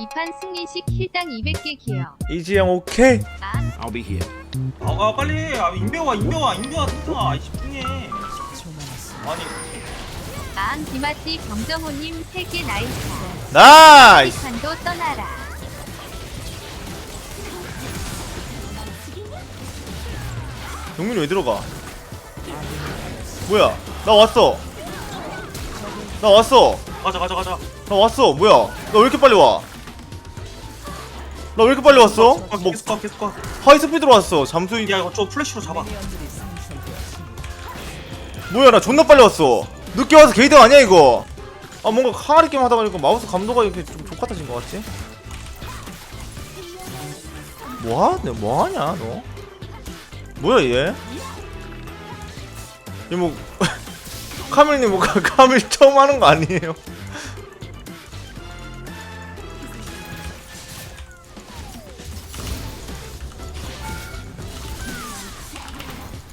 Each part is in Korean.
이판 승리식 킬당 200개 기여. 이지영 오케이? 아, I'll be here. 아, 아 빨리 아 인베와 인베와 인베와 뚱뚱아. 이 집중해. 아니. 앙 디마티 병정호님 3개 나이스. 나이스! 판도 떠나라. 영민이 왜 들어가? 뭐야? 나 왔어. 나 왔어. 가자 가자 가자. 나 왔어. 뭐야? 나 왜 이렇게 빨리 와 나 왜 이렇게 빨리 왔어? 아, 뭐 계속 가 계속 가야 하이 스피드로 왔어 잠수이 이거 저 플래시로 잡아 뭐야 나 존나 빨리 왔어 늦게 와서 게이드 아니야 이거 아 뭔가 카리 게임 하다 보니까 마우스 감도가 이렇게 좀 족같아진 것 같지? 뭐하네 뭐하냐 너 뭐야 얘? 얘뭐 카밀님 뭐 카- 카밀 처음 하는 거 아니에요?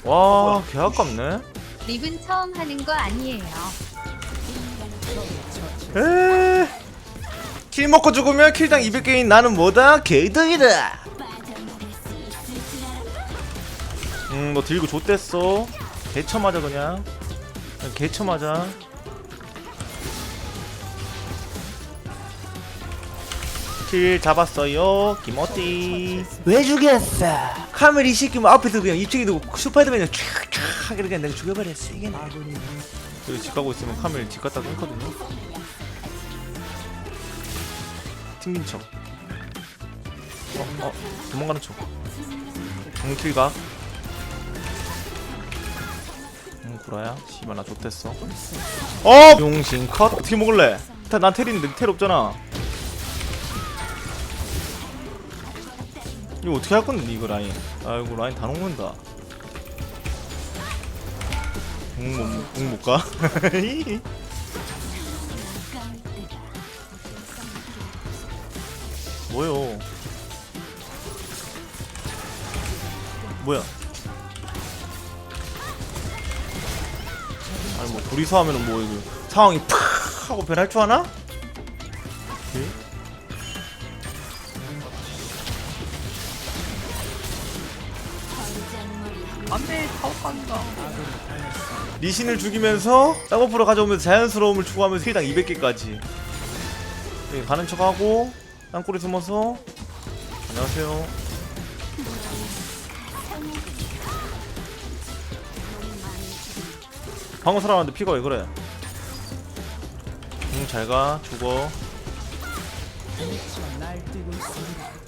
와, 개 아깝네. 립은 처음 하는 거 아니에요. 에이. 킬 먹고 죽으면 킬당 200개인 나는 뭐다? 개이득이다. 음, 너 들고 좆됐어. 개쳐 맞아 그냥. 그냥 개쳐 맞아. 킬 잡았어요, 김어띠. 왜 죽였어? 카멜 이 새끼 뭐 앞에서 그냥 입체기 두고 슈퍼드맨이 촥촥 이렇게 그냥 내가 죽여버렸어. 이게 나. 여기 집 가고 있으면 카멜 집 갔다 끊거든요. 튕긴 척. 어, 어, 도망가는 척. 정킬각. 응, 구라야. 씨발, 나 좆됐어. 어! 용신 컷. 어떻게 먹을래? 다, 난 텔인데, 텔 없잖아. 이거 어떻게 할 건데, 이거 라인. 아이고, 라인 다 녹는다. 응, 못, 응, 못 가? 뭐요? 뭐야? 아니 뭐 둘이서 하면은 뭐 이거 상황이 팍 하고 변할 줄 아나? 안돼 타워 간다. 리신을 죽이면서 쌍꺼풀을 가져오면서 자연스러움을 추구하면서 킬당 200개까지. 여기 가는 척하고 땅굴에 숨어서. 안녕하세요. 방금 살아났는데 피가 왜 그래? 응 잘가 죽어.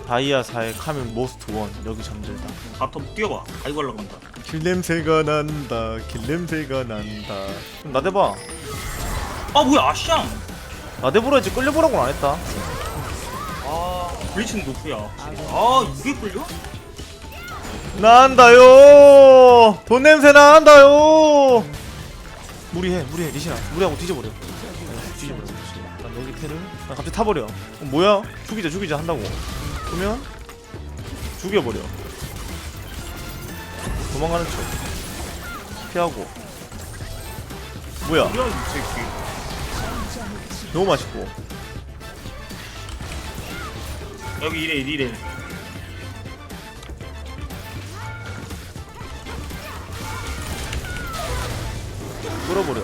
다이아 4의 카멘 모스트 원 여기 잠들다. 바텀 뛰어봐. 아이고 올라간다 킬 냄새가 난다 킬 냄새가 난다. 좀 나대봐. 아 뭐야 아샹. 나대보라지 끌려보라고는 안 했다. 아 블리츠는 노프야 아 이게 끌려? 난다요. 돈 냄새 난다요. 무리해 무리해 리신아. 무리하고 뒤져버려. 네, 뒤져버려 난 여기 테를 난 갑자기 타버려. 어, 뭐야? 죽이자 죽이자 한다고. 그러면 죽여버려 도망가는 척. 피하고. 뭐야? 뭐야 이 새끼? 너무 맛있고. 여기 이래 이래. 끌어버려.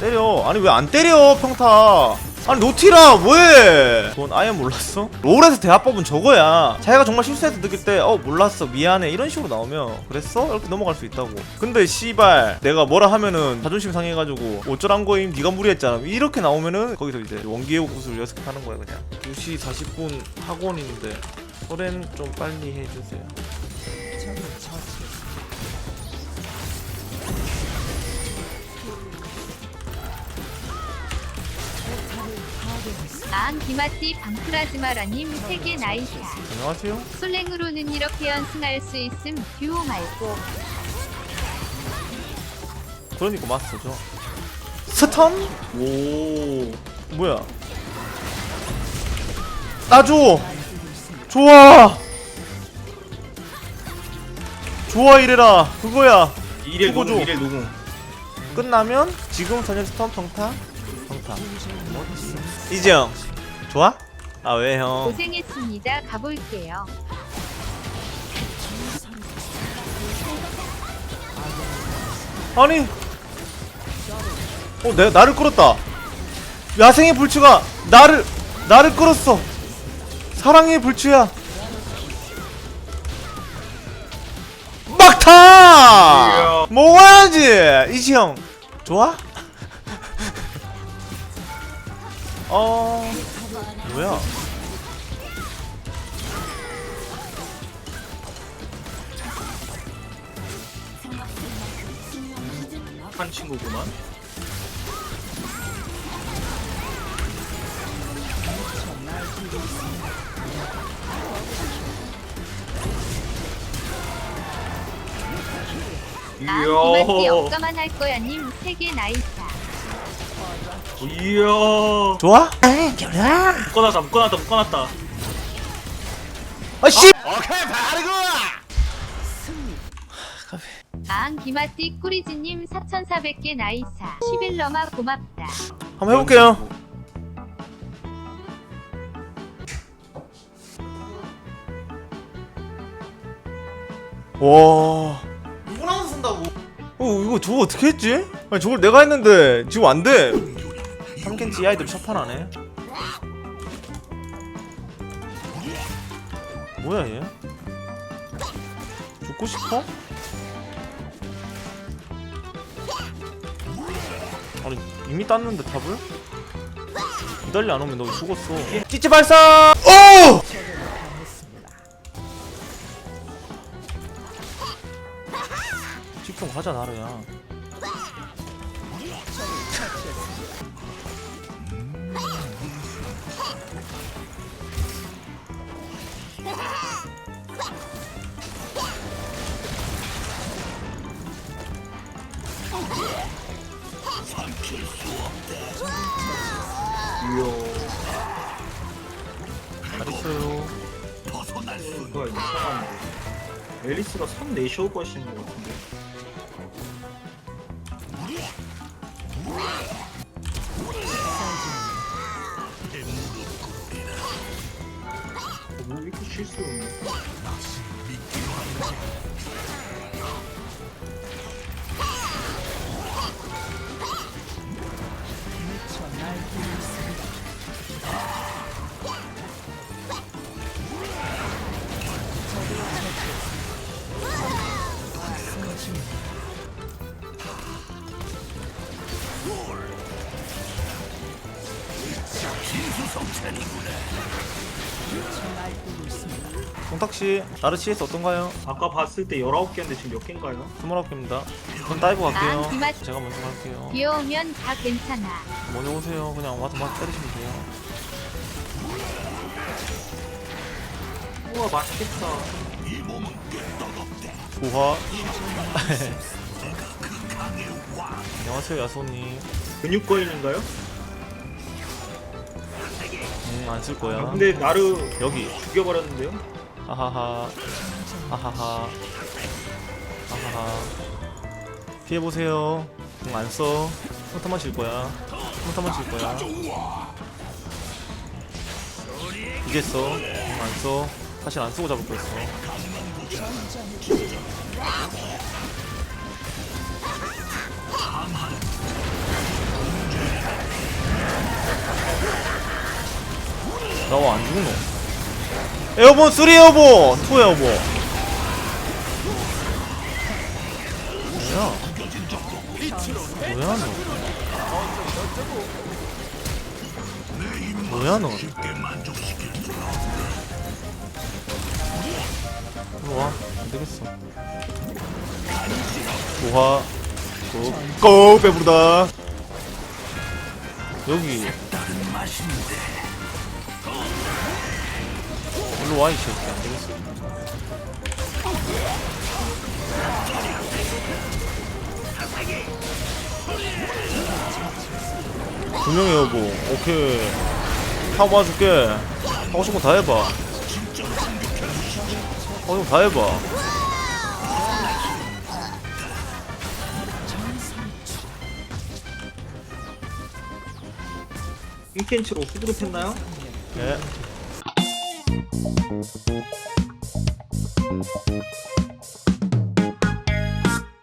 때려. 아니 왜 안 때려 평타 아니 노티라 뭐해 넌 아예 몰랐어? 롤에서 대합법은 저거야. 자기가 정말 실수해서 느낄 때 어 몰랐어 미안해 이런 식으로 나오면 그랬어? 이렇게 넘어갈 수 있다고. 근데 씨발 내가 뭐라 하면은 자존심 상해가지고 어쩌란 거임 네가 무리했잖아. 이렇게 나오면은 거기서 이제 원기의 구슬 연습하는 거야 그냥. 2시 40분 학원인데 소렌 좀 빨리 해주세요 앙 디마티 방풀하지마라님 3개 나이스. 안녕하세요 솔랭으로는 이렇게 연승할 수 있음 듀오 말고. 그러니까 맞서죠 스턴? 오 뭐야? 나줘! 좋아! 좋아 이래라 그거야 이래 줘. 이래 노궁 끝나면 지금 저녁 스턴 평타 평타? 이지영 좋아? 아 왜 형? 고생했습니다. 가볼게요. 아니 어 내, 나를 끌었다 야생의 불추가 나를 나를 끌었어 사랑의 불추야 막타. 먹어야지 이지형 좋아? 어 뭐야 한 친구구만. 아, 이만띠 이야. 억까만 할 거야 님 세계 나이사. 이야. 좋아? 묶어놨다 묶어놨다 묶어놨다. 아씨 오케이 바르고 아, 기마띠 꾸리지님 4,400개 나이사. 11러마 고맙다. 한번 해볼게요 와 이걸 하면서 쓴다고 어 이거 저거 어떻게 했지? 아니 저걸 내가 했는데 지금 안 돼 삼켄치 아이들 첫판하네 뭐야 얘? 죽고 싶어? 아니 이미 땄는데 탑을? 기다리 안 오면 너 죽었어 찌찌 발사! 오! 집중 가자 나르야 이거 이상한데. 앨리스가 3 내셔 거시는 것 같은데. 어, 뭐 이렇게 실수 없네. 동탁씨 나르 CS 어떤가요? 아까 봤을 때 19개인데 지금 몇 개인가요? 29개입니다 전 다이브 갈게요 아, 기맛- 제가 먼저 갈게요 귀여우면 다 괜찮아. 먼저 오세요 그냥 와서 막 때리시면 돼요 우와 맛있겠다. 조화 안녕하세요 야소님 근육 거인인가요? 응안 쓸 거야. 아, 근데 나를 여기. 죽여버렸는데요? 하하하. 하하하. 하하하. 피해 보세요. 응안써. 평타만 칠 거야. 평타만 칠 거야. 이제 써. 응안써. 사실 안 쓰고 잡을 거였어 나와 안 죽노 에어본 3 에어본 2 에어본. 뭐야? 뭐야 너? 뭐야 너? 일로 와 안되겠어. 좋아 꼭 배부르다. 여기 일로 와이 새끼. 안 되겠어. 두 명이 여보 오케이. 타고 와줄게. 하고 싶은 거 다 해봐. 하고 싶은 거 다 해봐. 인켄치로 후드로 했나요? 예.